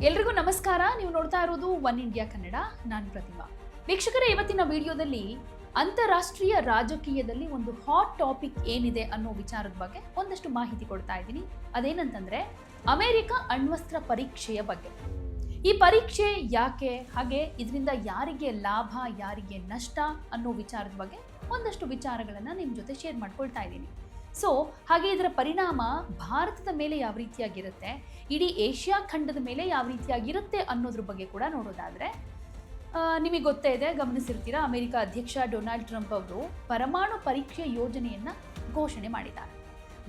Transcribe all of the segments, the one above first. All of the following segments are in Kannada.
ಎಲ್ರಿಗೂ ನಮಸ್ಕಾರ. ನೀವು ನೋಡ್ತಾ ಇರೋದು ಒನ್ ಇಂಡಿಯಾ ಕನ್ನಡ. ನಾನು ಪ್ರತಿಮಾ. ವೀಕ್ಷಕರ, ಇವತ್ತಿನ ವಿಡಿಯೋದಲ್ಲಿ ಅಂತಾರಾಷ್ಟ್ರೀಯ ರಾಜಕೀಯದಲ್ಲಿ ಒಂದು ಹಾಟ್ ಟಾಪಿಕ್ ಏನಿದೆ ಅನ್ನೋ ವಿಚಾರದ ಬಗ್ಗೆ ಒಂದಷ್ಟು ಮಾಹಿತಿ ಕೊಡ್ತಾ ಇದ್ದೀನಿ. ಅದೇನಂತಂದ್ರೆ, ಅಮೆರಿಕ ಅಣ್ವಸ್ತ್ರ ಪರೀಕ್ಷೆಯ ಬಗ್ಗೆ. ಈ ಪರೀಕ್ಷೆ ಯಾಕೆ, ಹಾಗೆ ಇದರಿಂದ ಯಾರಿಗೆ ಲಾಭ, ಯಾರಿಗೆ ನಷ್ಟ ಅನ್ನೋ ವಿಚಾರದ ಬಗ್ಗೆ ಒಂದಷ್ಟು ವಿಚಾರಗಳನ್ನು ನಿಮ್ಮ ಜೊತೆ ಶೇರ್ ಮಾಡ್ಕೊಳ್ತಾ ಇದ್ದೀನಿ. ಸೊ ಹಾಗೆ ಇದರ ಪರಿಣಾಮ ಭಾರತದ ಮೇಲೆ ಯಾವ ರೀತಿಯಾಗಿರುತ್ತೆ? ಇಡೀ ಏಷ್ಯಾ ಖಂಡದ ಮೇಲೆ ಯಾವ ರೀತಿಯಾಗಿರುತ್ತೆ ಅನ್ನೋದ್ರ ಬಗ್ಗೆ ಕೂಡ ನೋಡೋದಾದರೆ ನಿಮಗೆ ಗೊತ್ತೇ ಇದೆ, ಗಮನಿಸಿರ್ತೀರಾ, ಅಮೆರಿಕ ಅಧ್ಯಕ್ಷ ಡೊನಾಲ್ಡ್ ಟ್ರಂಪ್ ಅವರು ಪರಮಾಣು ಪರೀಕ್ಷೆ ಯೋಜನೆಯನ್ನು ಘೋಷಣೆ ಮಾಡಿದ್ದಾರೆ.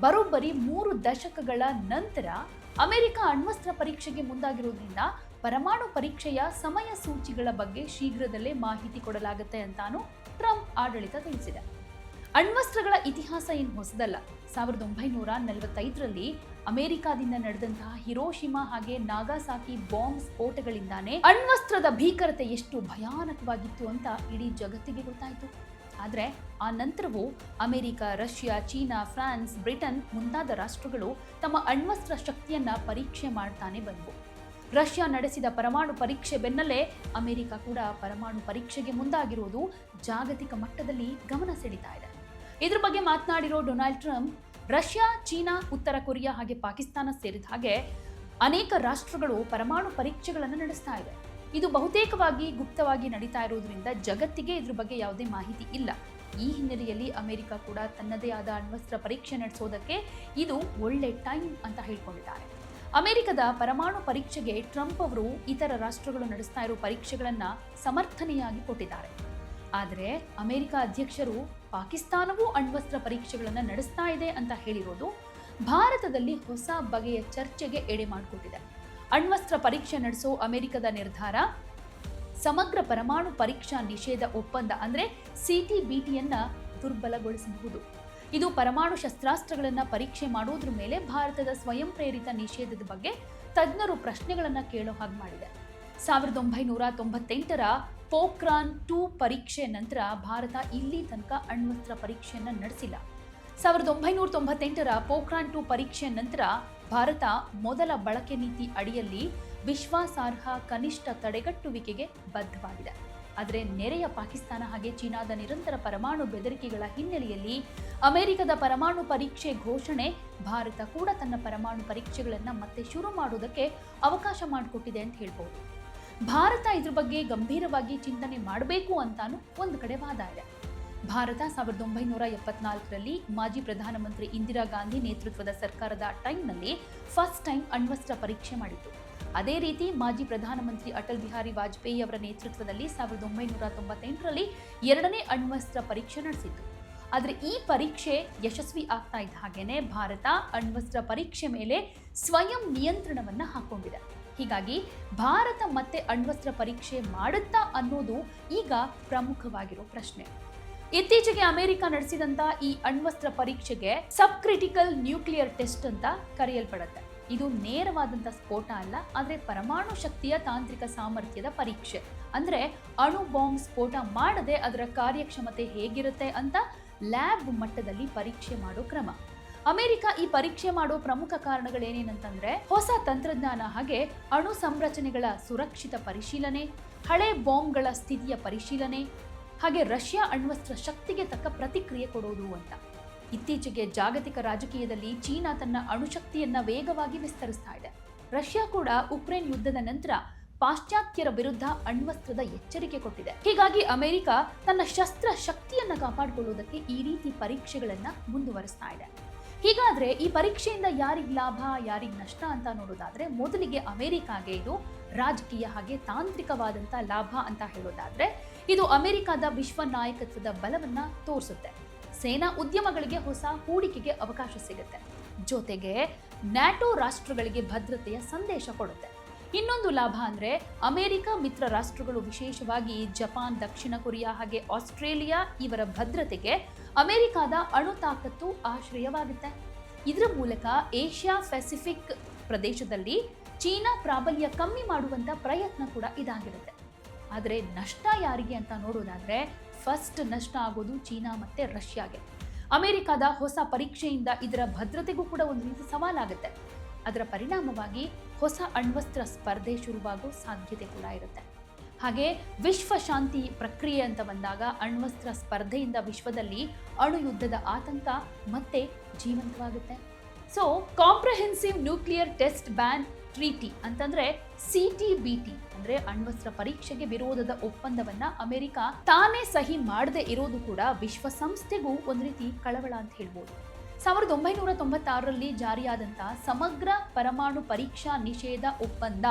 ಬರೋಬ್ಬರಿ ಮೂರು ದಶಕಗಳ ನಂತರ ಅಮೆರಿಕ ಅಣ್ವಸ್ತ್ರ ಪರೀಕ್ಷೆಗೆ ಮುಂದಾಗಿರೋದ್ರಿಂದ ಪರಮಾಣು ಪರೀಕ್ಷೆಯ ಸಮಯ ಸೂಚಿಗಳ ಬಗ್ಗೆ ಶೀಘ್ರದಲ್ಲೇ ಮಾಹಿತಿ ಕೊಡಲಾಗುತ್ತೆ ಅಂತಾನು ಟ್ರಂಪ್ ಆಡಳಿತ ತಿಳಿಸಿದೆ. ಅಣ್ವಸ್ತ್ರಗಳ ಇತಿಹಾಸ ಏನು ಹೊಸದಲ್ಲ. ಸಾವಿರದ ಒಂಬೈನೂರ ನಲವತ್ತೈದರಲ್ಲಿ ಅಮೆರಿಕಾದಿಂದ ನಡೆದಂತಹ ಹಿರೋಶಿಮಾ ಹಾಗೆ ನಾಗಾಸಾಕಿ ಬಾಂಬ್ ಸ್ಫೋಟಗಳಿಂದಾನೇ ಅಣ್ವಸ್ತ್ರದ ಭೀಕರತೆ ಎಷ್ಟು ಭಯಾನಕವಾಗಿತ್ತು ಅಂತ ಇಡೀ ಜಗತ್ತಿಗೆ ಗೊತ್ತಾಯಿತು. ಆದರೆ ಆ ನಂತರವೂ America, Russia, China, France, Britain ಮುಂತಾದ ರಾಷ್ಟ್ರಗಳು ತಮ್ಮ ಅಣ್ವಸ್ತ್ರ ಶಕ್ತಿಯನ್ನ ಪರೀಕ್ಷೆ ಮಾಡ್ತಾನೆ ಬಂದವು. ರಷ್ಯಾ ನಡೆಸಿದ ಪರಮಾಣು ಪರೀಕ್ಷೆ ಬೆನ್ನಲ್ಲೇ ಅಮೆರಿಕ ಕೂಡ ಪರಮಾಣು ಪರೀಕ್ಷೆಗೆ ಮುಂದಾಗಿರುವುದು ಜಾಗತಿಕ ಮಟ್ಟದಲ್ಲಿ ಗಮನ ಸೆಳೀತಾ ಇದೆ. ಇದ್ರ ಬಗ್ಗೆ ಮಾತನಾಡಿರೋ ಡೊನಾಲ್ಡ್ ಟ್ರಂಪ್, ರಷ್ಯಾ, ಚೀನಾ, ಉತ್ತರ ಕೊರಿಯಾ ಹಾಗೆ ಪಾಕಿಸ್ತಾನ ಸೇರಿದ ಹಾಗೆ ಅನೇಕ ರಾಷ್ಟ್ರಗಳು ಪರಮಾಣು ಪರೀಕ್ಷೆಗಳನ್ನು ನಡೆಸ್ತಾ ಇದೆ. ಇದು ಬಹುತೇಕವಾಗಿ ಗುಪ್ತವಾಗಿ ನಡೀತಾ ಇರೋದ್ರಿಂದ ಜಗತ್ತಿಗೆ ಇದ್ರ ಬಗ್ಗೆ ಯಾವುದೇ ಮಾಹಿತಿ ಇಲ್ಲ. ಈ ಹಿನ್ನೆಲೆಯಲ್ಲಿ ಅಮೆರಿಕ ಕೂಡ ತನ್ನದೇ ಆದ ಅಣ್ವಸ್ತ್ರ ಪರೀಕ್ಷೆ ನಡೆಸೋದಕ್ಕೆ ಇದು ಒಳ್ಳೆ ಟೈಮ್ ಅಂತ ಹೇಳ್ಕೊಂಡಿದ್ದಾರೆ. ಅಮೆರಿಕದ ಪರಮಾಣು ಪರೀಕ್ಷೆಗೆ ಟ್ರಂಪ್ ಅವರು ಇತರ ರಾಷ್ಟ್ರಗಳು ನಡೆಸ್ತಾ ಇರೋ ಪರೀಕ್ಷೆಗಳನ್ನು ಸಮರ್ಥನೆಯಾಗಿ ಕೊಟ್ಟಿದ್ದಾರೆ. ಆದರೆ ಅಮೆರಿಕ ಅಧ್ಯಕ್ಷರು ಪಾಕಿಸ್ತಾನವೂ ಅಣ್ವಸ್ತ್ರ ಪರೀಕ್ಷೆಗಳನ್ನು ನಡೆಸ್ತಾ ಇದೆ ಅಂತ ಹೇಳಿರೋದು ಭಾರತದಲ್ಲಿ ಹೊಸ ಬಗೆಯ ಚರ್ಚೆಗೆ ಎಡೆ ಮಾಡಿಕೊಟ್ಟಿದೆ. ಅಣ್ವಸ್ತ್ರ ಪರೀಕ್ಷೆ ನಡೆಸೋ ಅಮೆರಿಕದ ನಿರ್ಧಾರ, ಸಮಗ್ರ ಪರಮಾಣು ಪರೀಕ್ಷಾ ನಿಷೇಧ ಒಪ್ಪಂದ ಅಂದ್ರೆ ಸಿಟಿಬಿಟಿಯನ್ನ ದುರ್ಬಲಗೊಳಿಸಬಹುದು. ಇದು ಪರಮಾಣು ಶಸ್ತ್ರಾಸ್ತ್ರಗಳನ್ನು ಪರೀಕ್ಷೆ ಮಾಡೋದ್ರ ಮೇಲೆ ಭಾರತದ ಸ್ವಯಂ ಪ್ರೇರಿತ ನಿಷೇಧದ ಬಗ್ಗೆ ತಜ್ಞರು ಪ್ರಶ್ನೆಗಳನ್ನು ಕೇಳೋ ಹಾಗೆ ಮಾಡಿದೆ. ಸಾವಿರದ ಒಂಬೈನೂರ ತೊಂಬತ್ತೆಂಟರ ಪೋಕ್ರಾನ್ ಟೂ ಪರೀಕ್ಷೆ ನಂತರ ಭಾರತ ಇಲ್ಲಿ ತನಕ ಅಣ್ವಸ್ತ್ರ ಪರೀಕ್ಷೆಯನ್ನು ನಡೆಸಿಲ್ಲ. ಸಾವಿರದ ಒಂಬೈನೂರ ತೊಂಬತ್ತೆಂಟರ ಪೋಖ್ರಾನ್ ಟು ಪರೀಕ್ಷೆ ನಂತರ ಭಾರತ ಮೊದಲ ಬಳಕೆ ನೀತಿ ಅಡಿಯಲ್ಲಿ ವಿಶ್ವಾಸಾರ್ಹ ಕನಿಷ್ಠ ತಡೆಗಟ್ಟುವಿಕೆಗೆ ಬದ್ಧವಾಗಿದೆ. ಆದರೆ ನೆರೆಯ ಪಾಕಿಸ್ತಾನ ಹಾಗೆ ಚೀನಾದ ನಿರಂತರ ಪರಮಾಣು ಬೆದರಿಕೆಗಳ ಹಿನ್ನೆಲೆಯಲ್ಲಿ ಅಮೆರಿಕದ ಪರಮಾಣು ಪರೀಕ್ಷೆ ಘೋಷಣೆ, ಭಾರತ ಕೂಡ ತನ್ನ ಪರಮಾಣು ಪರೀಕ್ಷೆಗಳನ್ನು ಮತ್ತೆ ಶುರು ಮಾಡುವುದಕ್ಕೆ ಅವಕಾಶ ಮಾಡಿಕೊಟ್ಟಿದೆ ಅಂತ ಹೇಳ್ಬೋದು. ಭಾರತ ಇದ್ರ ಬಗ್ಗೆ ಗಂಭೀರವಾಗಿ ಚಿಂತನೆ ಮಾಡಬೇಕು ಅಂತಾನು ಒಂದು ಕಡೆ ವಾದ ಇದೆ ಭಾರತ ಸಾವಿರದ ಒಂಬೈನೂರ ಎಪ್ಪತ್ನಾಲ್ಕರಲ್ಲಿ ಮಾಜಿ ಪ್ರಧಾನಮಂತ್ರಿ ಇಂದಿರಾ ಗಾಂಧಿ ನೇತೃತ್ವದ ಸರ್ಕಾರದ ಟೈಮ್ನಲ್ಲಿ ಫಸ್ಟ್ ಟೈಮ್ ಅಣ್ವಸ್ತ್ರ ಪರೀಕ್ಷೆ ಮಾಡಿತ್ತು ಅದೇ ರೀತಿ ಮಾಜಿ ಪ್ರಧಾನಮಂತ್ರಿ ಅಟಲ್ ಬಿಹಾರಿ ವಾಜಪೇಯಿ ಅವರ ನೇತೃತ್ವದಲ್ಲಿ ಸಾವಿರದ ಒಂಬೈನೂರ ತೊಂಬತ್ತೆಂಟರಲ್ಲಿ ಎರಡನೇ ಅಣ್ವಸ್ತ್ರ ಪರೀಕ್ಷೆ ನಡೆಸಿತ್ತು ಆದರೆ ಈ ಪರೀಕ್ಷೆ ಯಶಸ್ವಿ ಆಗ್ತಾ ಇದ್ದ ಹಾಗೇನೆ ಭಾರತ ಅಣ್ವಸ್ತ್ರ ಪರೀಕ್ಷೆ ಮೇಲೆ ಸ್ವಯಂ ನಿಯಂತ್ರಣವನ್ನು ಹಾಕೊಂಡಿದೆ. ಹೀಗಾಗಿ ಭಾರತ ಮತ್ತೆ ಅಣ್ವಸ್ತ್ರ ಪರೀಕ್ಷೆ ಮಾಡುತ್ತಾ ಅನ್ನೋದು ಈಗ ಪ್ರಮುಖವಾಗಿರೋ ಪ್ರಶ್ನೆ. ಇತ್ತೀಚೆಗೆ ಅಮೆರಿಕ ನಡೆಸಿದಂತ ಈ ಅಣ್ವಸ್ತ್ರ ಪರೀಕ್ಷೆಗೆ ಸಬ್ ಕ್ರಿಟಿಕಲ್ ನ್ಯೂಕ್ಲಿಯರ್ ಟೆಸ್ಟ್ ಅಂತ ಕರೆಯಲ್ಪಡುತ್ತೆ. ಇದು ನೇರವಾದಂತ ಸ್ಫೋಟ ಅಲ್ಲ, ಆದರೆ ಪರಮಾಣು ಶಕ್ತಿಯ ತಾಂತ್ರಿಕ ಸಾಮರ್ಥ್ಯದ ಪರೀಕ್ಷೆ. ಅಂದ್ರೆ ಅಣು ಬಾಂಬ್ ಸ್ಫೋಟ ಮಾಡದೆ ಅದರ ಕಾರ್ಯಕ್ಷಮತೆ ಹೇಗಿರುತ್ತೆ ಅಂತ ಲ್ಯಾಬ್ ಮಟ್ಟದಲ್ಲಿ ಪರೀಕ್ಷೆ ಮಾಡೋ ಕ್ರಮ. ಅಮೆರಿಕ ಈ ಪರೀಕ್ಷೆ ಮಾಡೋ ಪ್ರಮುಖ ಕಾರಣಗಳೇನೇನಂತಂದ್ರೆ ಹೊಸ ತಂತ್ರಜ್ಞಾನ ಹಾಗೆ ಅಣು ಸಂರಚನೆಗಳ ಸುರಕ್ಷಿತ ಪರಿಶೀಲನೆ, ಹಳೆ ಬಾಂಬ್ಗಳ ಸ್ಥಿತಿಯ ಪರಿಶೀಲನೆ, ಹಾಗೆ ರಷ್ಯಾ ಅಣ್ವಸ್ತ್ರ ಶಕ್ತಿಗೆ ತಕ್ಕ ಪ್ರತಿಕ್ರಿಯೆ ಕೊಡೋದು ಅಂತ. ಇತ್ತೀಚೆಗೆ ಜಾಗತಿಕ ರಾಜಕೀಯದಲ್ಲಿ ಚೀನಾ ತನ್ನ ಅಣುಶಕ್ತಿಯನ್ನ ವೇಗವಾಗಿ ವಿಸ್ತರಿಸ್ತಾ ಇದೆ. ರಷ್ಯಾ ಕೂಡ ಉಕ್ರೇನ್ ಯುದ್ಧದ ನಂತರ ಪಾಶ್ಚಾತ್ಯರ ವಿರುದ್ಧ ಅಣ್ವಸ್ತ್ರದ ಎಚ್ಚರಿಕೆ ಕೊಟ್ಟಿದೆ. ಹೀಗಾಗಿ ಅಮೆರಿಕ ತನ್ನ ಶಸ್ತ್ರ ಶಕ್ತಿಯನ್ನ ಕಾಪಾಡಿಕೊಳ್ಳುವುದಕ್ಕೆ ಈ ರೀತಿ ಪರೀಕ್ಷೆಗಳನ್ನ ಮುಂದುವರಿಸ್ತಾ ಇದೆ. ಹೀಗಾದ್ರೆ ಈ ಪರೀಕ್ಷೆಯಿಂದ ಯಾರಿಗೆ ಲಾಭ, ಯಾರಿಗೆ ನಷ್ಟ ಅಂತ ನೋಡೋದಾದ್ರೆ ಮೊದಲಿಗೆ ಅಮೆರಿಕಾಗೆ ಇದು ರಾಜಕೀಯ ಹಾಗೆ ತಾಂತ್ರಿಕವಾದಂತ ಲಾಭ ಅಂತ ಹೇಳೋದಾದ್ರೆ ಇದು ಅಮೆರಿಕಾದ ವಿಶ್ವ ನಾಯಕತ್ವದ ಬಲವನ್ನ ತೋರಿಸುತ್ತೆ. ಸೇನಾ ಉದ್ಯಮಗಳಿಗೆ ಹೊಸ ಹೂಡಿಕೆಗೆ ಅವಕಾಶ ಸಿಗುತ್ತೆ. ಜೊತೆಗೆ ನ್ಯಾಟೋ ರಾಷ್ಟ್ರಗಳಿಗೆ ಭದ್ರತೆಯ ಸಂದೇಶ ಕೊಡುತ್ತೆ. ಇನ್ನೊಂದು ಲಾಭ ಅಂದರೆ ಅಮೆರಿಕ ಮಿತ್ರ ರಾಷ್ಟ್ರಗಳು ವಿಶೇಷವಾಗಿ ಜಪಾನ್, ದಕ್ಷಿಣ ಕೊರಿಯಾ ಹಾಗೆ ಆಸ್ಟ್ರೇಲಿಯಾ ಇವರ ಭದ್ರತೆಗೆ ಅಮೆರಿಕಾದ ಅಣು ತಾಕತ್ತು ಆಶ್ರಯವಾಗುತ್ತೆ ಇದರ ಮೂಲಕ ಏಷ್ಯಾ ಪೆಸಿಫಿಕ್ ಪ್ರದೇಶದಲ್ಲಿ ಚೀನಾ ಪ್ರಾಬಲ್ಯ ಕಮ್ಮಿ ಮಾಡುವಂಥ ಪ್ರಯತ್ನ ಕೂಡ ಇದಾಗಿರುತ್ತೆ. ಆದರೆ ನಷ್ಟ ಯಾರಿಗೆ ಅಂತ ನೋಡೋದಾದರೆ ಫಸ್ಟ್ ನಷ್ಟ ಆಗೋದು ಚೀನಾ ಮತ್ತು ರಷ್ಯಾಗೆ. ಅಮೆರಿಕಾದ ಹೊಸ ಪರೀಕ್ಷೆಯಿಂದ ಇದರ ಭದ್ರತೆಗೂ ಕೂಡ ಒಂದು ರೀತಿ ಸವಾಲಾಗುತ್ತೆ. ಅದರ ಪರಿಣಾಮವಾಗಿ ಹೊಸ ಅಣ್ವಸ್ತ್ರ ಸ್ಪರ್ಧೆ ಶುರುವಾಗೋ ಸಾಧ್ಯತೆ ಕೂಡ ಇರುತ್ತೆ. ಹಾಗೆ ವಿಶ್ವ ಶಾಂತಿ ಪ್ರಕ್ರಿಯೆ ಅಂತ ಬಂದಾಗ ಅಣ್ವಸ್ತ್ರ ಸ್ಪರ್ಧೆಯಿಂದ ವಿಶ್ವದಲ್ಲಿ ಅಣು ಯುದ್ಧದ ಆತಂಕ ಮತ್ತೆ ಜೀವಂತವಾಗುತ್ತೆ. So comprehensive nuclear test ban treaty ಅಂತಂದ್ರೆ ಸಿ ಟಿ ಬಿ ಟಿ ಅಂದ್ರೆ ಅಣ್ವಸ್ತ್ರ ಪರೀಕ್ಷೆಗೆ ವಿರೋಧದ ಒಪ್ಪಂದವನ್ನ ಅಮೆರಿಕ ತಾನೇ ಸಹಿ ಮಾಡದೇ ಇರೋದು ಕೂಡ ವಿಶ್ವಸಂಸ್ಥೆಗೂ ಒಂದು ರೀತಿ ಕಳವಳ ಅಂತ ಹೇಳ್ಬೋದು. ಸಾವಿರದ ಒಂಬೈನೂರ ತೊಂಬತ್ತಾರರಲ್ಲಿ ಜಾರಿಯಾದಂತಹ ಸಮಗ್ರ ಪರಮಾಣು ಪರೀಕ್ಷಾ ನಿಷೇಧ ಒಪ್ಪಂದ,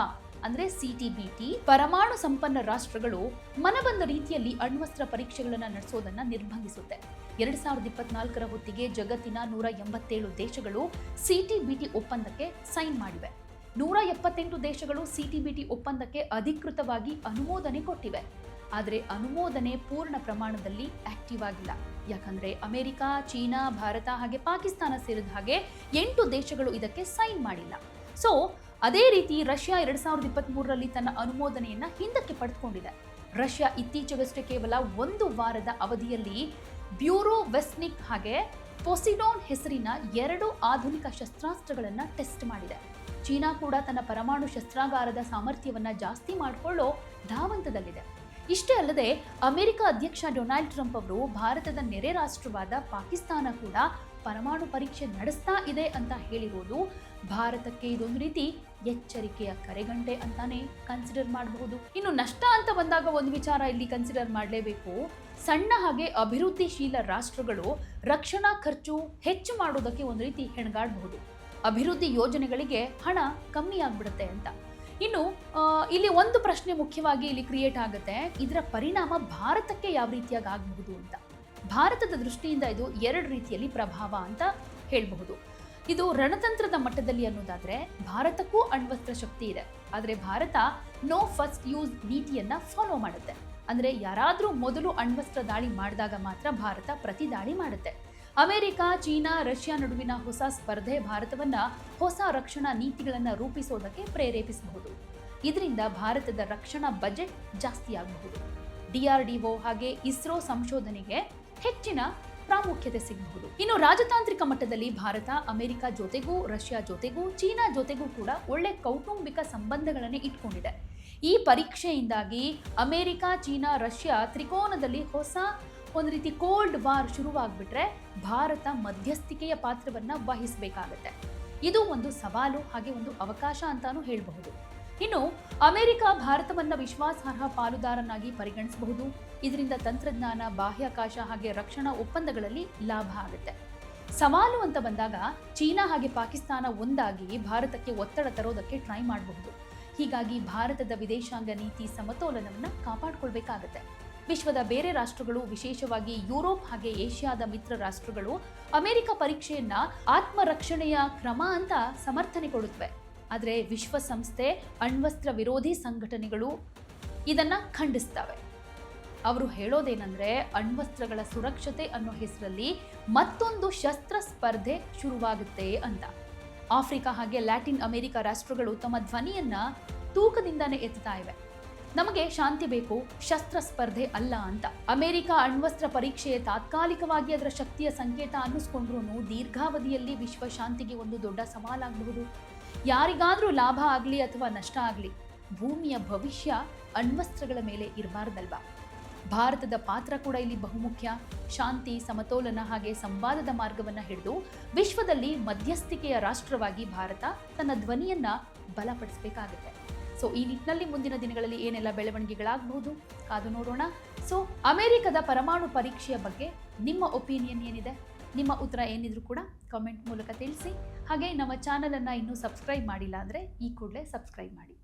ಅಂದ್ರೆ ಸಿಟಿಬಿಟಿ ಪರಮಾಣು ಸಂಪನ್ನ ರಾಷ್ಟ್ರಗಳು ಮನಬಂದ ರೀತಿಯಲ್ಲಿ ಅಣ್ವಸ್ತ್ರ ಪರೀಕ್ಷೆಗಳನ್ನು ನಡೆಸೋದನ್ನ ನಿರ್ಬಂಧಿಸುತ್ತೆ. ಎರಡ್ ಸಾವಿರದ ಇಪ್ಪತ್ನಾಲ್ಕರ ಹೊತ್ತಿಗೆ ಜಗತ್ತಿನ ನೂರ ಎಂಬತ್ತೇಳು ದೇಶಗಳು ಸಿಟಿಬಿಟಿ ಒಪ್ಪಂದಕ್ಕೆ ಸೈನ್ ಮಾಡಿವೆ. ನೂರ ಎಪ್ಪತ್ತೆಂಟು ದೇಶಗಳು ಸಿಟಿಬಿಟಿ ಒಪ್ಪಂದಕ್ಕೆ ಅಧಿಕೃತವಾಗಿ ಅನುಮೋದನೆ ಕೊಟ್ಟಿವೆ. ಆದರೆ ಅನುಮೋದನೆ ಪೂರ್ಣ ಪ್ರಮಾಣದಲ್ಲಿ ಆಕ್ಟಿವ್ ಆಗಿಲ್ಲ. ಯಾಕಂದ್ರೆ ಅಮೆರಿಕ, ಚೀನಾ, ಭಾರತ ಹಾಗೆ ಪಾಕಿಸ್ತಾನ ಸೇರಿದ ಹಾಗೆ ಎಂಟು ದೇಶಗಳು ಇದಕ್ಕೆ ಸೈನ್ ಮಾಡಿಲ್ಲ. ಸೊ ಅದೇ ರೀತಿ ರಷ್ಯಾ ಎರಡ್ ಸಾವಿರದ ಇಪ್ಪತ್ತ್ಮೂರರಲ್ಲಿ ತನ್ನ ಅನುಮೋದನೆಯನ್ನ ಹಿಂದಕ್ಕೆ ಪಡೆದುಕೊಂಡಿದೆ. ರಷ್ಯಾ ಇತ್ತೀಚೆಗಷ್ಟೇ ಕೇವಲ ಒಂದು ವಾರದ ಅವಧಿಯಲ್ಲಿ ಬ್ಯೂರೋ ವೆಸ್ನಿಕ್ ಹಾಗೆ ಪೊಸಿಡೋನ್ ಹೆಸರಿನ ಎರಡು ಆಧುನಿಕ ಶಸ್ತ್ರಾಸ್ತ್ರಗಳನ್ನು ಟೆಸ್ಟ್ ಮಾಡಿದೆ. ಚೀನಾ ಕೂಡ ತನ್ನ ಪರಮಾಣು ಶಸ್ತ್ರಾಗಾರದ ಸಾಮರ್ಥ್ಯವನ್ನ ಜಾಸ್ತಿ ಮಾಡಿಕೊಳ್ಳೋ ಧಾವಂತದಲ್ಲಿದೆ. ಇಷ್ಟೇ ಅಲ್ಲದೆ ಅಮೆರಿಕ ಅಧ್ಯಕ್ಷ ಡೊನಾಲ್ಡ್ ಟ್ರಂಪ್ ಅವರು ಭಾರತದ ನೆರೆ ರಾಷ್ಟ್ರವಾದ ಪಾಕಿಸ್ತಾನ ಕೂಡ ಪರಮಾಣು ಪರೀಕ್ಷೆ ನಡೆಸ್ತಾ ಇದೆ ಅಂತ ಹೇಳಿರೋದು. ಭಾರತಕ್ಕೆ ಇದೊಂದು ರೀತಿ ಎಚ್ಚರಿಕೆಯ ಕರೆಗಂಟೆ ಅಂತಾನೆ ಕನ್ಸಿಡರ್ ಮಾಡಬಹುದು. ಇನ್ನು ನಷ್ಟ ಅಂತ ಬಂದಾಗ ಒಂದು ವಿಚಾರ ಇಲ್ಲಿ ಕನ್ಸಿಡರ್ ಮಾಡಲೇಬೇಕು. ಸಣ್ಣ ಹಾಗೆ ಅಭಿವೃದ್ಧಿಶೀಲ ರಾಷ್ಟ್ರಗಳು ರಕ್ಷಣಾ ಖರ್ಚು ಹೆಚ್ಚು ಮಾಡೋದಕ್ಕೆ ಒಂದು ರೀತಿ ಹೆಣಗಾಡಬಹುದು. ಅಭಿವೃದ್ಧಿ ಯೋಜನೆಗಳಿಗೆ ಹಣ ಕಮ್ಮಿ ಆಗ್ಬಿಡುತ್ತೆ ಅಂತ. ಇನ್ನು ಇಲ್ಲಿ ಒಂದು ಪ್ರಶ್ನೆ ಮುಖ್ಯವಾಗಿ ಇಲ್ಲಿ ಕ್ರಿಯೇಟ್ ಆಗುತ್ತೆ. ಇದರ ಪರಿಣಾಮ ಭಾರತಕ್ಕೆ ಯಾವ ರೀತಿಯಾಗಿ ಆಗಬಹುದು ಅಂತ. ಭಾರತದ ದೃಷ್ಟಿಯಿಂದ ಇದು ಎರಡು ರೀತಿಯಲ್ಲಿ ಪ್ರಭಾವ ಅಂತ ಹೇಳಬಹುದು. ಇದು ರಣತಂತ್ರದ ಮಟ್ಟದಲ್ಲಿ ಅನ್ನೋದಾದರೆ, ಭಾರತಕ್ಕೂ ಅಣ್ವಸ್ತ್ರ ಶಕ್ತಿ ಇದೆ. ಆದರೆ ಭಾರತ ನೋ ಫಸ್ಟ್ ಯೂಸ್ ನೀತಿಯನ್ನು ಫಾಲೋ ಮಾಡುತ್ತೆ. ಅಂದರೆ ಯಾರಾದರೂ ಮೊದಲು ಅಣ್ವಸ್ತ್ರ ದಾಳಿ ಮಾಡಿದಾಗ ಮಾತ್ರ ಭಾರತ ಪ್ರತಿ ದಾಳಿ ಮಾಡುತ್ತೆ. ಅಮೆರಿಕ, ಚೀನಾ, ರಷ್ಯಾ ನಡುವಿನ ಹೊಸ ಸ್ಪರ್ಧೆ ಭಾರತವನ್ನ ಹೊಸ ರಕ್ಷಣಾ ನೀತಿಗಳನ್ನು ರೂಪಿಸೋದಕ್ಕೆ ಪ್ರೇರೇಪಿಸಬಹುದು. ಇದರಿಂದ ಭಾರತದ ರಕ್ಷಣಾ ಬಜೆಟ್ ಜಾಸ್ತಿಯಾಗಬಹುದು ಡಿಆರ್ಡಿಒ ಹಾಗೆ ಇಸ್ರೋ ಸಂಶೋಧನೆಗೆ ಹೆಚ್ಚಿನ ಪ್ರಾಮುಖ್ಯತೆ ಸಿಗಬಹುದು. ಇನ್ನು ರಾಜತಾಂತ್ರಿಕ ಮಟ್ಟದಲ್ಲಿ ಭಾರತ, ಅಮೆರಿಕ ಜೊತೆಗೂ, ರಷ್ಯಾ ಜೊತೆಗೂ, ಚೀನಾ ಜೊತೆಗೂ ಕೂಡ ಒಳ್ಳೆ ಕೌಟುಂಬಿಕ ಸಂಬಂಧಗಳನ್ನೇ ಇಟ್ಕೊಂಡಿದೆ. ಈ ಪರೀಕ್ಷೆಯಿಂದಾಗಿ ಅಮೆರಿಕ, ಚೀನಾ, ರಷ್ಯಾ ತ್ರಿಕೋನದಲ್ಲಿ ಹೊಸ ಒಂದು ರೀತಿ ಕೋಲ್ಡ್ ವಾರ್ ಶುರುವಾಗ್ಬಿಟ್ರೆ ಭಾರತ ಮಧ್ಯಸ್ಥಿಕೆಯ ಪಾತ್ರವನ್ನ ವಹಿಸಬೇಕಾಗತ್ತೆ. ಇದು ಒಂದು ಸವಾಲು, ಹಾಗೆ ಒಂದು ಅವಕಾಶ ಅಂತಾನೂ ಹೇಳಬಹುದು. ಇನ್ನು ಅಮೆರಿಕ ಭಾರತವನ್ನ ವಿಶ್ವಾಸಾರ್ಹ ಪಾಲುದಾರನಾಗಿ ಪರಿಗಣಿಸಬಹುದು. ಇದರಿಂದ ತಂತ್ರಜ್ಞಾನ, ಬಾಹ್ಯಾಕಾಶ ಹಾಗೆ ರಕ್ಷಣಾ ಒಪ್ಪಂದಗಳಲ್ಲಿ ಲಾಭ ಆಗುತ್ತೆ. ಸವಾಲು ಅಂತ ಬಂದಾಗ ಚೀನಾ ಹಾಗೆ ಪಾಕಿಸ್ತಾನ ಒಂದಾಗಿ ಭಾರತಕ್ಕೆ ಒತ್ತಡ ತರೋದಕ್ಕೆ ಟ್ರೈ ಮಾಡಬಹುದು. ಹೀಗಾಗಿ ಭಾರತದ ವಿದೇಶಾಂಗ ನೀತಿ ಸಮತೋಲನವನ್ನು ಕಾಪಾಡಿಕೊಳ್ಬೇಕಾಗತ್ತೆ. ವಿಶ್ವದ ಬೇರೆ ರಾಷ್ಟ್ರಗಳು, ವಿಶೇಷವಾಗಿ ಯುರೋಪ್ ಹಾಗೆ ಏಷ್ಯಾದ ಮಿತ್ರ ರಾಷ್ಟ್ರಗಳು, ಅಮೆರಿಕ ಪರೀಕ್ಷೆಯನ್ನ ಆತ್ಮರಕ್ಷಣೆಯ ಕ್ರಮ ಅಂತ ಸಮರ್ಥನೆ ಕೊಡುತ್ತವೆ ಆದರೆ ವಿಶ್ವಸಂಸ್ಥೆ, ಅಣ್ವಸ್ತ್ರ ವಿರೋಧಿ ಸಂಘಟನೆಗಳು ಇದನ್ನ ಖಂಡಿಸ್ತವೆ. ಅವರು ಹೇಳೋದೇನೆಂದ್ರೆ, ಅಣ್ವಸ್ತ್ರಗಳ ಸುರಕ್ಷತೆ ಅನ್ನೋ ಹೆಸರಲ್ಲಿ ಮತ್ತೊಂದು ಶಸ್ತ್ರ ಸ್ಪರ್ಧೆ ಶುರುವಾಗುತ್ತೆ ಅಂತ. ಆಫ್ರಿಕಾ ಹಾಗೆ ಲ್ಯಾಟಿನ್ ಅಮೆರಿಕ ರಾಷ್ಟ್ರಗಳು ತಮ್ಮ ಧ್ವನಿಯನ್ನ ತೂಕದಿಂದಾನೇ ಎತ್ತುತ್ತಾ ಇವೆ. ನಮಗೆ ಶಾಂತಿ ಬೇಕು, ಶಸ್ತ್ರ ಸ್ಪರ್ಧೆ ಅಲ್ಲ ಅಂತ. ಅಮೆರಿಕ ಅಣ್ವಸ್ತ್ರ ಪರೀಕ್ಷೆ ತಾತ್ಕಾಲಿಕವಾಗಿ ಅದರ ಶಕ್ತಿಯ ಸಂಕೇತ ಅನ್ನಿಸ್ಕೊಂಡ್ರೂ ದೀರ್ಘಾವಧಿಯಲ್ಲಿ ವಿಶ್ವ ಶಾಂತಿಗೆ ಒಂದು ದೊಡ್ಡ ಸವಾಲಾಗಬಹುದು. ಯಾರಿಗಾದರೂ ಲಾಭ ಆಗಲಿ ಅಥವಾ ನಷ್ಟ ಆಗಲಿ, ಭೂಮಿಯ ಭವಿಷ್ಯ ಅಣ್ವಸ್ತ್ರಗಳ ಮೇಲೆ ಇರಬಾರ್ದಲ್ವಾ? ಭಾರತದ ಪಾತ್ರ ಕೂಡ ಇಲ್ಲಿ ಬಹುಮುಖ್ಯ. ಶಾಂತಿ, ಸಮತೋಲನ ಹಾಗೆ ಸಂವಾದದ ಮಾರ್ಗವನ್ನ ಹಿಡಿದು ವಿಶ್ವದಲ್ಲಿ ಮಧ್ಯಸ್ಥಿಕೆಯ ರಾಷ್ಟ್ರವಾಗಿ ಭಾರತ ತನ್ನ ಧ್ವನಿಯನ್ನ ಬಲಪಡಿಸಬೇಕಾಗುತ್ತೆ. ಸೊ ಈ ನಿಟ್ಟಿನಲ್ಲಿ ಮುಂದಿನ ದಿನಗಳಲ್ಲಿ ಏನೆಲ್ಲ ಬೆಳವಣಿಗೆಗಳಾಗಬಹುದು ಕಾದು ನೋಡೋಣ. ಸೊ ಅಮೆರಿಕದ ಪರಮಾಣು ಪರೀಕ್ಷೆಯ ಬಗ್ಗೆ ನಿಮ್ಮ ಒಪಿನಿಯನ್ ಏನಿದೆ? ನಿಮ್ಮ ಉತ್ತರ ಏನಿದ್ರು ಕೂಡ ಕಾಮೆಂಟ್ ಮೂಲಕ ತಿಳಿಸಿ. ಹಾಗೆ ನಮ್ಮ ಚಾನಲನ್ನು ಇನ್ನೂ ಸಬ್ಸ್ಕ್ರೈಬ್ ಮಾಡಿಲ್ಲ ಅಂದರೆ ಈ ಕೂಡಲೇ ಸಬ್ಸ್ಕ್ರೈಬ್ ಮಾಡಿ.